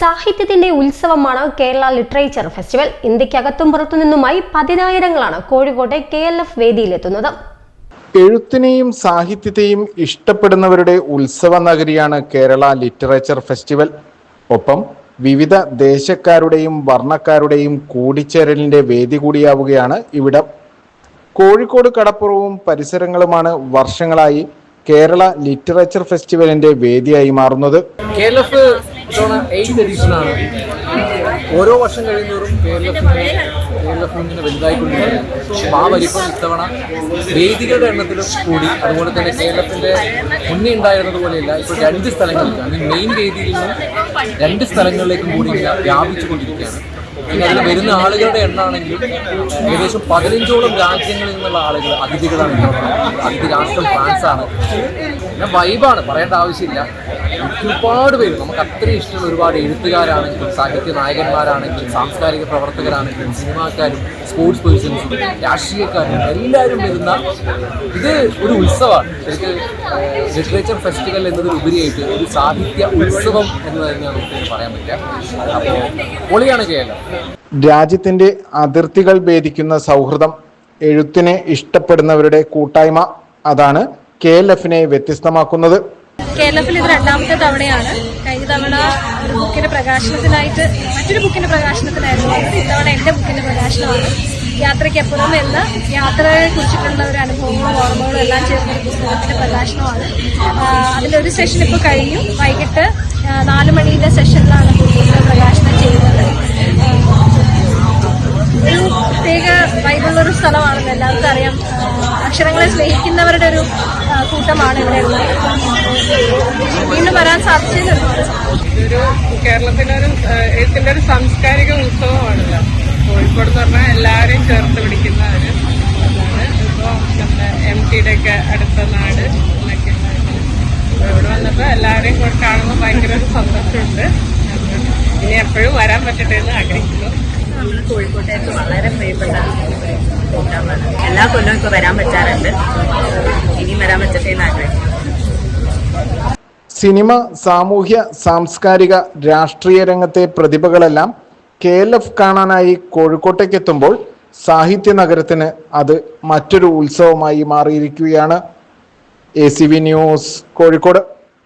സാഹിത്യത്തിന്റെ ഉത്സവമാണ് Kerala Literature Festival. ഇന്ത്യക്കകത്തും പുറത്തു നിന്നുമായി പതിനായിരങ്ങളാണ് കോഴിക്കോട്ടെ കെ എൽ എഫ് വേദിയിലെത്തുന്നത്. എഴുത്തിനെയും സാഹിത്യത്തെയും ഇഷ്ടപ്പെടുന്നവരുടെ ഉത്സവ നഗരിയാണ് കേരള ലിറ്ററേച്ചർ ഫെസ്റ്റിവൽ. ഒപ്പം വിവിധ ദേശക്കാരുടെയും വർണക്കാരുടെയും കൂടിച്ചേരലിന്റെ വേദി കൂടിയാവുകയാണ് ഇവിടം. കോഴിക്കോട് കടപ്പുറവും പരിസരങ്ങളുമാണ് വർഷങ്ങളായി കേരള ലിറ്ററേച്ചർ ഫെസ്റ്റിവലിന്റെ വേദിയായി മാറുന്നത്. കെ എൽ എഫ് ഇത്തവണ എയ്റ്റ് എഡിഷനാണ് ഓരോ വർഷം കഴിയുന്നവരും കെ എൽ എഫിന്റെ കെ എൽ എഫ് ഇങ്ങനെ വലുതായിക്കൊണ്ടിരിക്കുകയാണ് ആ വലിപ്പം ഇത്തവണ വേദികളുടെ എണ്ണത്തിലും കൂടി അതുപോലെ തന്നെ കെ എൽ എഫിന്റെ മുന്നേ ഉണ്ടായിരുന്നത് പോലെയല്ല ഇപ്പോൾ രണ്ട് സ്ഥലങ്ങളിലേക്ക് അല്ലെങ്കിൽ മെയിൻ വേദിയിൽ നിന്നും രണ്ട് സ്ഥലങ്ങളിലേക്കും കൂടി ഇങ്ങനെ വ്യാപിച്ചു കൊണ്ടിരിക്കുകയാണ് പിന്നെ അതിൽ വരുന്ന ആളുകളുടെ എണ്ണമാണെങ്കിലും ഏകദേശം പതിനഞ്ചോളം രാജ്യങ്ങളിൽ നിന്നുള്ള ആളുകൾ അതിഥികളാണ്. അതിഥി രാഷ്ട്രം ഫ്രാൻസാണ് പിന്നെ വൈബാണ് പറയേണ്ട ആവശ്യമില്ല. ഒരുപാട് പേര് നമുക്ക് അത്രയും ഇഷ്ടമുള്ള ഒരുപാട് എഴുത്തുകാരാണെങ്കിലും സാഹിത്യ നായകന്മാരാണെങ്കിലും സാംസ്കാരിക പ്രവർത്തകരാണെങ്കിലും സിനിമാക്കാരും സ്പോർട്സ് പേഴ്സൺസും രാഷ്ട്രീയക്കാരും എല്ലാവരും വരുന്ന ഇത് ഒരു ഉത്സവമാണ്. എനിക്ക് ലിറ്ററേച്ചർ ഫെസ്റ്റിവൽ എന്നതിലുപരിയായിട്ട് ഒരു സാഹിത്യ ഉത്സവം എന്ന് തന്നെയാണ് നമുക്ക് പറയാൻ പറ്റുക. അപ്പോൾ പൊളിയാണ് കേരളം. രാജ്യത്തിന്റെ അതിർത്തികൾ ഭേദിക്കുന്ന സൗഹൃദം എഴുത്തിനെ ഇഷ്ടപ്പെടുന്നവരുടെ കൂട്ടായ്മ അതാണ് കെ എൽ എഫിനെ വ്യത്യസ്തമാക്കുന്നത്. കേരളത്തിൽ ഇത് രണ്ടാമത്തെ തവണയാണ്. കഴിഞ്ഞ തവണ ഒരു ബുക്കിന്റെ പ്രകാശനത്തിനായിട്ട് മറ്റൊരു ബുക്കിന്റെ പ്രകാശനത്തിനായിരുന്നു. ഇത്തവണ എന്റെ ബുക്കിന്റെ പ്രകാശനമാണ്. യാത്രയ്ക്കപ്പുറം എന്ന യാത്രയെ കുറിച്ചിട്ടുള്ള ഒരു അനുഭവങ്ങളും ഓർമ്മകളും എല്ലാം ചേർന്ന ഒരു പുസ്തകത്തിന്റെ പ്രകാശനമാണ്. അതിലൊരു സെഷൻ ഇപ്പോൾ കഴിഞ്ഞു. വൈകിട്ട് നാല് മണിയുടെ സെഷനിലാണ് പുസ്തകം പ്രകാശനം ചെയ്യുന്നത്. ഒരു പ്രത്യേക വൈബുള്ളൊരു സ്ഥലമാണെന്ന് എല്ലാവർക്കും അറിയാം. അക്ഷരങ്ങളെ സ്നേഹിക്കുന്നവരുടെ ഒരു കൂട്ടമാണ് ഇവിടെ ഉള്ളത്. ഏഹ്, എഴുത്തിന്റെ ഒരു സാംസ്കാരിക ഉത്സവമാണല്ലോ. കോഴിക്കോട് എന്ന് പറഞ്ഞാൽ എല്ലാവരെയും ചേർത്ത് പിടിക്കുന്ന ഒരു ഇപ്പോൾ നമ്മുടെ എം ടിയുടെ ഒക്കെ അടുത്ത നാട് എന്നൊക്കെ ഇവിടെ വന്നപ്പോൾ എല്ലാവരെയും കൂടെ കാണുമ്പോൾ ഭയങ്കര ഒരു സന്തോഷമുണ്ട്. ഇനി എപ്പോഴും വരാൻ പറ്റട്ടെ എന്ന് ആഗ്രഹിക്കുന്നു. നമ്മൾ കോഴിക്കോട്ടേക്ക് വളരെ പ്രിയപ്പെട്ട എല്ലാ കൊല്ലവും ഇപ്പോൾ വരാൻ പറ്റാറുണ്ട്. ഇനിയും വരാൻ പറ്റട്ടെ എന്ന് ആഗ്രഹിക്കുന്നു. സിനിമ സാമൂഹ്യ സാംസ്കാരിക രാഷ്ട്രീയ രംഗത്തെ പ്രതിഭകളെല്ലാം കെ എൽ എഫ് കാണാനായി കോഴിക്കോട്ടേക്ക് എത്തുമ്പോൾ സാഹിത്യ നഗരത്തിന് അത് മറ്റൊരു ഉത്സവമായി മാറിയിരിക്കുകയാണ്. A C V news Kozhikode.